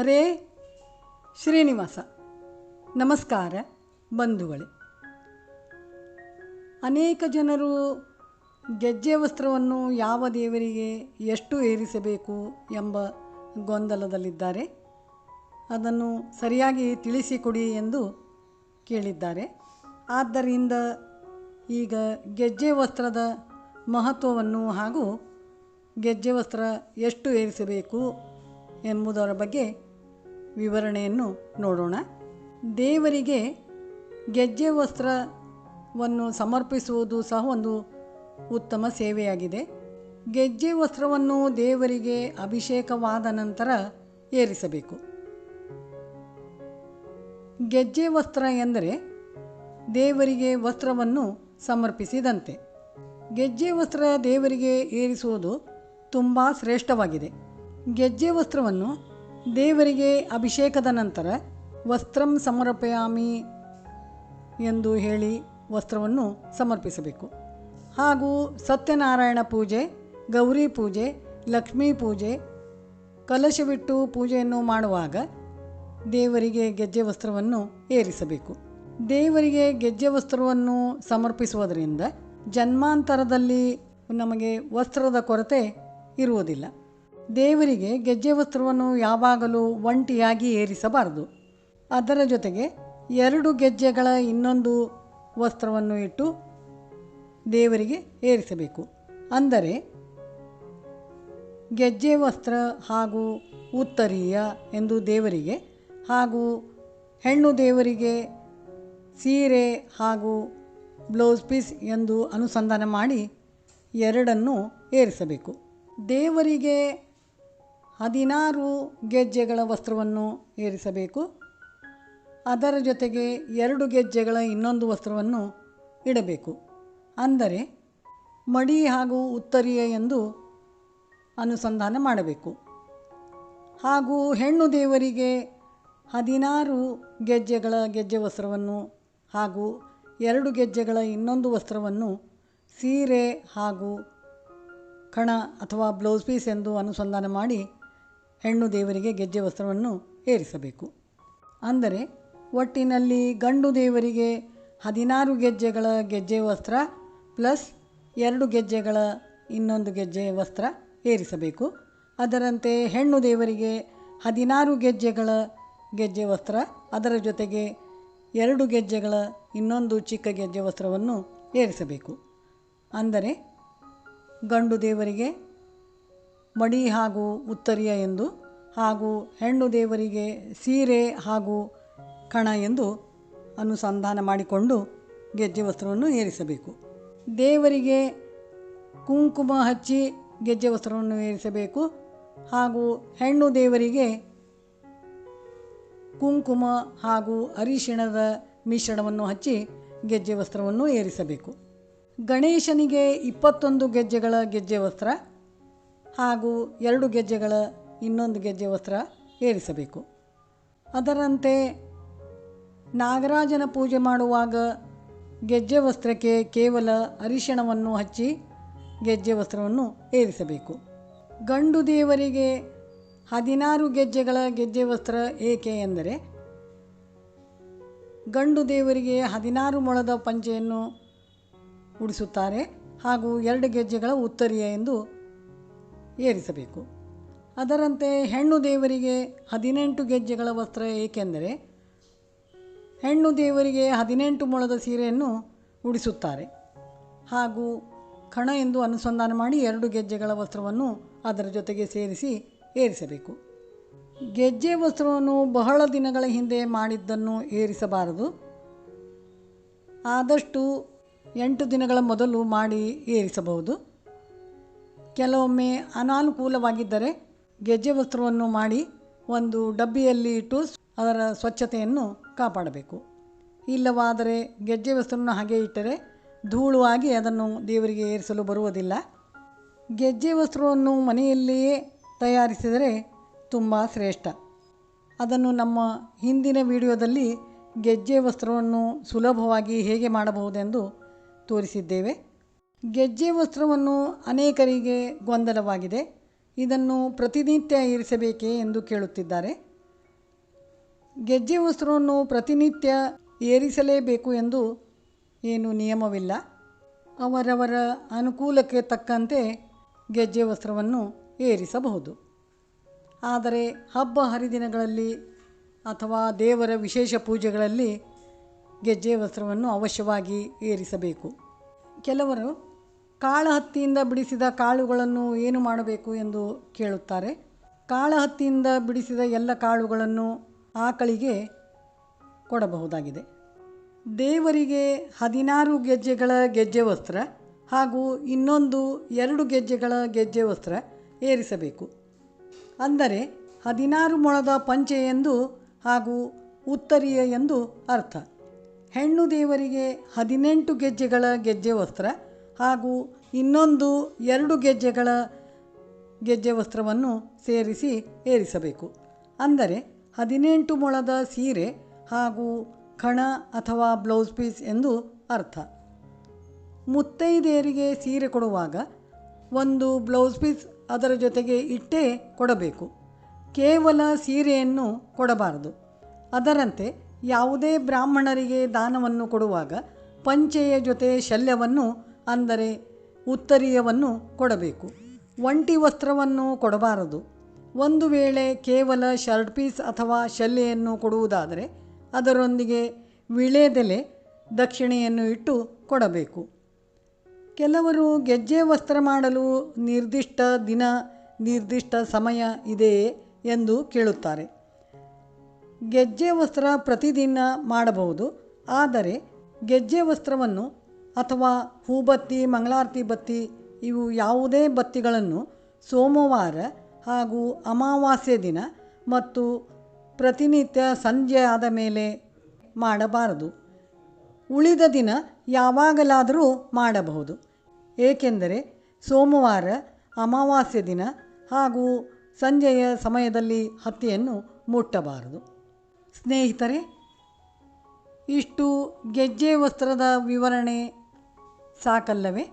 ಹರೇ ಶ್ರೀನಿವಾಸ. ನಮಸ್ಕಾರ ಬಂಧುಗಳೇ. ಅನೇಕ ಜನರು ಗೆಜ್ಜೆ ವಸ್ತ್ರವನ್ನು ಯಾವ ದೇವರಿಗೆ ಎಷ್ಟು ಏರಿಸಬೇಕು ಎಂಬ ಗೊಂದಲದಲ್ಲಿದ್ದಾರೆ. ಅದನ್ನು ಸರಿಯಾಗಿ ತಿಳಿಸಿಕೊಡಿ ಎಂದು ಕೇಳಿದ್ದಾರೆ. ಆದ್ದರಿಂದ ಈಗ ಗೆಜ್ಜೆ ವಸ್ತ್ರದ ಮಹತ್ವವನ್ನು ಹಾಗೂ ಗೆಜ್ಜೆ ವಸ್ತ್ರ ಎಷ್ಟು ಏರಿಸಬೇಕು ಎಂಬುದರ ಬಗ್ಗೆ ವಿವರಣೆಯನ್ನು ನೋಡೋಣ. ದೇವರಿಗೆ ಗೆಜ್ಜೆ ವಸ್ತ್ರವನ್ನು ಸಮರ್ಪಿಸುವುದು ಸಹ ಒಂದು ಉತ್ತಮ ಸೇವೆಯಾಗಿದೆ. ಗೆಜ್ಜೆ ವಸ್ತ್ರವನ್ನು ದೇವರಿಗೆ ಅಭಿಷೇಕವಾದ ನಂತರ ಏರಿಸಬೇಕು. ಗೆಜ್ಜೆ ವಸ್ತ್ರ ಎಂದರೆ ದೇವರಿಗೆ ವಸ್ತ್ರವನ್ನು ಸಮರ್ಪಿಸಿದಂತೆ. ಗೆಜ್ಜೆ ವಸ್ತ್ರ ದೇವರಿಗೆ ಏರಿಸುವುದು ತುಂಬ ಶ್ರೇಷ್ಠವಾಗಿದೆ. ಗೆಜ್ಜೆ ವಸ್ತ್ರವನ್ನು ದೇವರಿಗೆ ಅಭಿಷೇಕದ ನಂತರ ವಸ್ತ್ರಂ ಸಮರ್ಪಯಾಮಿ ಎಂದು ಹೇಳಿ ವಸ್ತ್ರವನ್ನು ಸಮರ್ಪಿಸಬೇಕು. ಹಾಗೂ ಸತ್ಯನಾರಾಯಣ ಪೂಜೆ, ಗೌರಿ ಪೂಜೆ, ಲಕ್ಷ್ಮೀ ಪೂಜೆ, ಕಲಶವಿಟ್ಟು ಪೂಜೆಯನ್ನು ಮಾಡುವಾಗ ದೇವರಿಗೆ ಗೆಜ್ಜೆ ವಸ್ತ್ರವನ್ನು ಏರಿಸಬೇಕು. ದೇವರಿಗೆ ಗೆಜ್ಜೆ ವಸ್ತ್ರವನ್ನು ಸಮರ್ಪಿಸುವುದರಿಂದ ಜನ್ಮಾಂತರದಲ್ಲಿ ನಮಗೆ ವಸ್ತ್ರದ ಕೊರತೆ ಇರುವುದಿಲ್ಲ. ದೇವರಿಗೆ ಗೆಜ್ಜೆ ವಸ್ತ್ರವನ್ನು ಯಾವಾಗಲೂ ಒಂಟಿಯಾಗಿ ಏರಿಸಬಾರದು. ಅದರ ಜೊತೆಗೆ ಎರಡು ಗೆಜ್ಜೆಗಳ ಇನ್ನೊಂದು ವಸ್ತ್ರವನ್ನು ಇಟ್ಟು ದೇವರಿಗೆ ಏರಿಸಬೇಕು. ಅಂದರೆ ಗೆಜ್ಜೆ ವಸ್ತ್ರ ಹಾಗೂ ಉತ್ತರೀಯ ಎಂದು ದೇವರಿಗೆ ಹಾಗೂ ಹೆಣ್ಣು ದೇವರಿಗೆ ಸೀರೆ ಹಾಗೂ ಬ್ಲೌಸ್ ಪೀಸ್ ಎಂದು ಅನುಸಂಧಾನ ಮಾಡಿ ಎರಡನ್ನು ಏರಿಸಬೇಕು. ದೇವರಿಗೆ ಹದಿನಾರು ಗೆಜ್ಜೆಗಳ ವಸ್ತ್ರವನ್ನು ಏರಿಸಬೇಕು. ಅದರ ಜೊತೆಗೆ ಎರಡು ಗೆಜ್ಜೆಗಳ ಇನ್ನೊಂದು ವಸ್ತ್ರವನ್ನು ಇಡಬೇಕು. ಅಂದರೆ ಮಡಿ ಹಾಗೂ ಉತ್ತರಿಯ ಎಂದು ಅನುಸಂಧಾನ ಮಾಡಬೇಕು. ಹಾಗೂ ಹೆಣ್ಣು ದೇವರಿಗೆ ಹದಿನಾರು ಗೆಜ್ಜೆಗಳ ಗೆಜ್ಜೆ ವಸ್ತ್ರವನ್ನು ಹಾಗೂ ಎರಡು ಗೆಜ್ಜೆಗಳ ಇನ್ನೊಂದು ವಸ್ತ್ರವನ್ನು ಸೀರೆ ಹಾಗೂ ಕಣ ಅಥವಾ ಬ್ಲೌಸ್ ಪೀಸ್ ಎಂದು ಅನುಸಂಧಾನ ಮಾಡಿ ಹೆಣ್ಣು ದೇವರಿಗೆ ಗೆಜ್ಜೆ ವಸ್ತ್ರವನ್ನು ಏರಿಸಬೇಕು. ಅಂದರೆ ಒಟ್ಟಿನಲ್ಲಿ ಗಂಡು ದೇವರಿಗೆ ಹದಿನಾರು ಗೆಜ್ಜೆಗಳ ಗೆಜ್ಜೆ ವಸ್ತ್ರ ಪ್ಲಸ್ ಎರಡು ಗೆಜ್ಜೆಗಳ ಇನ್ನೊಂದು ಗೆಜ್ಜೆ ವಸ್ತ್ರ ಏರಿಸಬೇಕು. ಅದರಂತೆ ಹೆಣ್ಣು ದೇವರಿಗೆ ಹದಿನಾರು ಗೆಜ್ಜೆಗಳ ಗೆಜ್ಜೆ ವಸ್ತ್ರ, ಅದರ ಜೊತೆಗೆ ಎರಡು ಗೆಜ್ಜೆಗಳ ಇನ್ನೊಂದು ಚಿಕ್ಕ ಗೆಜ್ಜೆ ವಸ್ತ್ರವನ್ನು ಏರಿಸಬೇಕು. ಅಂದರೆ ಗಂಡು ದೇವರಿಗೆ ಮಡಿ ಹಾಗೂ ಉತ್ತರಿಯ ಎಂದು ಹಾಗೂ ಹೆಣ್ಣು ದೇವರಿಗೆ ಸೀರೆ ಹಾಗೂ ಕಣ ಎಂದು ಅನುಸಂಧಾನ ಮಾಡಿಕೊಂಡು ಗೆಜ್ಜೆ ವಸ್ತ್ರವನ್ನು ಏರಿಸಬೇಕು. ದೇವರಿಗೆ ಕುಂಕುಮ ಹಚ್ಚಿ ಗೆಜ್ಜೆ ವಸ್ತ್ರವನ್ನು ಏರಿಸಬೇಕು ಹಾಗೂ ಹೆಣ್ಣು ದೇವರಿಗೆ ಕುಂಕುಮ ಹಾಗೂ ಅರಿಶಿಣದ ಮಿಶ್ರಣವನ್ನು ಹಚ್ಚಿ ಗೆಜ್ಜೆ ವಸ್ತ್ರವನ್ನು ಏರಿಸಬೇಕು. ಗಣೇಶನಿಗೆ ಇಪ್ಪತ್ತೊಂದು ಗೆಜ್ಜೆಗಳ ಗೆಜ್ಜೆ ವಸ್ತ್ರ ಹಾಗೂ ಎರಡು ಗೆಜ್ಜೆಗಳ ಇನ್ನೊಂದು ಗೆಜ್ಜೆ ವಸ್ತ್ರ ಏರಿಸಬೇಕು. ಅದರಂತೆ ನಾಗರಾಜನ ಪೂಜೆ ಮಾಡುವಾಗ ಗೆಜ್ಜೆ ವಸ್ತ್ರಕ್ಕೆ ಕೇವಲ ಅರಿಶಿಣವನ್ನು ಹಚ್ಚಿ ಗೆಜ್ಜೆ ವಸ್ತ್ರವನ್ನು ಏರಿಸಬೇಕು. ಗಂಡು ದೇವರಿಗೆ ಹದಿನಾರು ಗೆಜ್ಜೆಗಳ ಗೆಜ್ಜೆ ವಸ್ತ್ರ ಏಕೆ ಎಂದರೆ, ಗಂಡು ದೇವರಿಗೆ ಹದಿನಾರು ಮೊಳದ ಪಂಚೆಯನ್ನು ಉಡಿಸುತ್ತಾರೆ ಹಾಗೂ ಎರಡು ಗೆಜ್ಜೆಗಳ ಉತ್ತರಿಯ ಎಂದು ಏರಿಸಬೇಕು. ಅದರಂತೆ ಹೆಣ್ಣು ದೇವರಿಗೆ ಹದಿನೆಂಟು ಗೆಜ್ಜೆಗಳ ವಸ್ತ್ರ ಏಕೆಂದರೆ ಹೆಣ್ಣು ದೇವರಿಗೆ ಹದಿನೆಂಟು ಮೊಳದ ಸೀರೆಯನ್ನು ಉಡಿಸುತ್ತಾರೆ. ಹಾಗೂ ಕಣ ಎಂದು ಅನುಸಂಧಾನ ಮಾಡಿ ಎರಡು ಗೆಜ್ಜೆಗಳ ವಸ್ತ್ರವನ್ನು ಅದರ ಜೊತೆಗೆ ಸೇರಿಸಿ ಏರಿಸಬೇಕು. ಗೆಜ್ಜೆ ವಸ್ತ್ರವನ್ನು ಬಹಳ ದಿನಗಳ ಹಿಂದೆ ಮಾಡಿದ್ದನ್ನು ಏರಿಸಬಾರದು. ಆದಷ್ಟು ಎಂಟು ದಿನಗಳ ಮೊದಲು ಮಾಡಿ ಏರಿಸಬಹುದು. ಕೆಲವೊಮ್ಮೆ ಅನಾನುಕೂಲವಾಗಿದ್ದರೆ ಗೆಜ್ಜೆ ವಸ್ತ್ರವನ್ನು ಮಾಡಿ ಒಂದು ಡಬ್ಬಿಯಲ್ಲಿ ಇಟ್ಟು ಅದರ ಸ್ವಚ್ಛತೆಯನ್ನು ಕಾಪಾಡಬೇಕು. ಇಲ್ಲವಾದರೆ ಗೆಜ್ಜೆ ವಸ್ತ್ರವನ್ನು ಹಾಗೆ ಇಟ್ಟರೆ ಧೂಳು ಆಗಿ ಅದನ್ನು ದೇವರಿಗೆ ಏರಿಸಲು ಬರುವುದಿಲ್ಲ. ಗೆಜ್ಜೆ ವಸ್ತ್ರವನ್ನು ಮನೆಯಲ್ಲಿಯೇ ತಯಾರಿಸಿದರೆ ತುಂಬ ಶ್ರೇಷ್ಠ. ಅದನ್ನು ನಮ್ಮ ಹಿಂದಿನ ವಿಡಿಯೋದಲ್ಲಿ ಗೆಜ್ಜೆ ವಸ್ತ್ರವನ್ನು ಸುಲಭವಾಗಿ ಹೇಗೆ ಮಾಡಬಹುದೆಂದು ತೋರಿಸಿದ್ದೇವೆ. ಗೆಜ್ಜೆ ವಸ್ತ್ರವನ್ನು ಅನೇಕರಿಗೆ ಗೊಂದಲವಾಗಿದೆ. ಇದನ್ನು ಪ್ರತಿನಿತ್ಯ ಏರಿಸಬೇಕೇ ಎಂದು ಕೇಳುತ್ತಿದ್ದಾರೆ. ಗೆಜ್ಜೆ ವಸ್ತ್ರವನ್ನು ಪ್ರತಿನಿತ್ಯ ಏರಿಸಲೇಬೇಕು ಎಂದು ಏನು ನಿಯಮವಿಲ್ಲ. ಅವರವರ ಅನುಕೂಲಕ್ಕೆ ತಕ್ಕಂತೆ ಗೆಜ್ಜೆ ವಸ್ತ್ರವನ್ನು ಏರಿಸಬಹುದು. ಆದರೆ ಹಬ್ಬ ಹರಿದಿನಗಳಲ್ಲಿ ಅಥವಾ ದೇವರ ವಿಶೇಷ ಪೂಜೆಗಳಲ್ಲಿ ಗೆಜ್ಜೆ ವಸ್ತ್ರವನ್ನು ಅವಶ್ಯವಾಗಿ ಏರಿಸಬೇಕು. ಕೆಲವರು ಕಾಳಹತ್ತಿಯಿಂದ ಬಿಡಿಸಿದ ಕಾಳುಗಳನ್ನು ಏನು ಮಾಡಬೇಕು ಎಂದು ಕೇಳುತ್ತಾರೆ. ಕಾಳಹತ್ತಿಯಿಂದ ಬಿಡಿಸಿದ ಎಲ್ಲ ಕಾಳುಗಳನ್ನು ಆಕಳಿಗೆ ಕೊಡಬಹುದಾಗಿದೆ. ದೇವರಿಗೆ ಹದಿನಾರು ಗೆಜ್ಜೆಗಳ ಗೆಜ್ಜೆ ವಸ್ತ್ರ ಹಾಗೂ ಇನ್ನೊಂದು ಎರಡು ಗೆಜ್ಜೆಗಳ ಗೆಜ್ಜೆ ವಸ್ತ್ರ ಏರಿಸಬೇಕು. ಅಂದರೆ ಹದಿನಾರು ಮೊಳದ ಪಂಚೆ ಎಂದು ಹಾಗೂ ಉತ್ತರಿಯ ಎಂದು ಅರ್ಥ. ಹೆಣ್ಣು ದೇವರಿಗೆ ಹದಿನೆಂಟು ಗೆಜ್ಜೆಗಳ ಗೆಜ್ಜೆ ವಸ್ತ್ರ ಹಾಗೂ ಇನ್ನೊಂದು ಎರಡು ಗೆಜ್ಜೆಗಳ ಗೆಜ್ಜೆ ವಸ್ತ್ರವನ್ನು ಸೇರಿಸಿ ಏರಿಸಬೇಕು. ಅಂದರೆ ಹದಿನೆಂಟು ಮೊಳದ ಸೀರೆ ಹಾಗೂ ಖಣ ಅಥವಾ ಬ್ಲೌಸ್ ಪೀಸ್ ಎಂದು ಅರ್ಥ. ಮುತ್ತೈದೆಯರಿಗೆ ಸೀರೆ ಕೊಡುವಾಗ ಒಂದು ಬ್ಲೌಸ್ ಪೀಸ್ ಅದರ ಜೊತೆಗೆ ಇಟ್ಟೇ ಕೊಡಬೇಕು. ಕೇವಲ ಸೀರೆಯನ್ನು ಕೊಡಬಾರದು. ಅದರಂತೆ ಯಾವುದೇ ಬ್ರಾಹ್ಮಣರಿಗೆ ದಾನವನ್ನು ಕೊಡುವಾಗ ಪಂಚೆಯ ಜೊತೆ ಶಲ್ಯವನ್ನು ಅಂದರೆ ಉತ್ತರೀಯವನ್ನು ಕೊಡಬೇಕು. ಒಂಟಿ ವಸ್ತ್ರವನ್ನು ಕೊಡಬಾರದು. ಒಂದು ವೇಳೆ ಕೇವಲ ಶರ್ಟ್ ಪೀಸ್ ಅಥವಾ ಶಲ್ಯೆಯನ್ನು ಕೊಡುವುದಾದರೆ ಅದರೊಂದಿಗೆ ವಿಳೆದೆಲೆ ದಕ್ಷಿಣೆಯನ್ನು ಇಟ್ಟು ಕೊಡಬೇಕು. ಕೆಲವರು ಗೆಜ್ಜೆ ವಸ್ತ್ರ ಮಾಡಲು ನಿರ್ದಿಷ್ಟ ದಿನ, ನಿರ್ದಿಷ್ಟ ಸಮಯ ಇದೆಯೇ ಎಂದು ಕೇಳುತ್ತಾರೆ. ಗೆಜ್ಜೆ ವಸ್ತ್ರ ಪ್ರತಿದಿನ ಮಾಡಬಹುದು, ಆದರೆ ಗೆಜ್ಜೆ ವಸ್ತ್ರವನ್ನು ಅಥವಾ ಹೂಬತ್ತಿ, ಮಂಗಳಾರತಿ ಬತ್ತಿ, ಇವು ಯಾವುದೇ ಬತ್ತಿಗಳನ್ನು ಸೋಮವಾರ ಹಾಗೂ ಅಮಾವಾಸ್ಯೆ ದಿನ ಮತ್ತು ಪ್ರತಿನಿತ್ಯ ಸಂಜೆ ಆದ ಮೇಲೆ ಮಾಡಬಾರದು. ಉಳಿದ ದಿನ ಯಾವಾಗಲಾದರೂ ಮಾಡಬಹುದು. ಏಕೆಂದರೆ ಸೋಮವಾರ, ಅಮಾವಾಸ್ಯೆ ದಿನ ಹಾಗೂ ಸಂಜೆಯ ಸಮಯದಲ್ಲಿ ಹತ್ತಿಯನ್ನು ಮುಟ್ಟಬಾರದು. ಸ್ನೇಹಿತರೆ, ಇಷ್ಟು ಗೆಜ್ಜೆ ವಸ್ತ್ರದ ವಿವರಣೆ ಸಾಕಲ್ಲವೇ?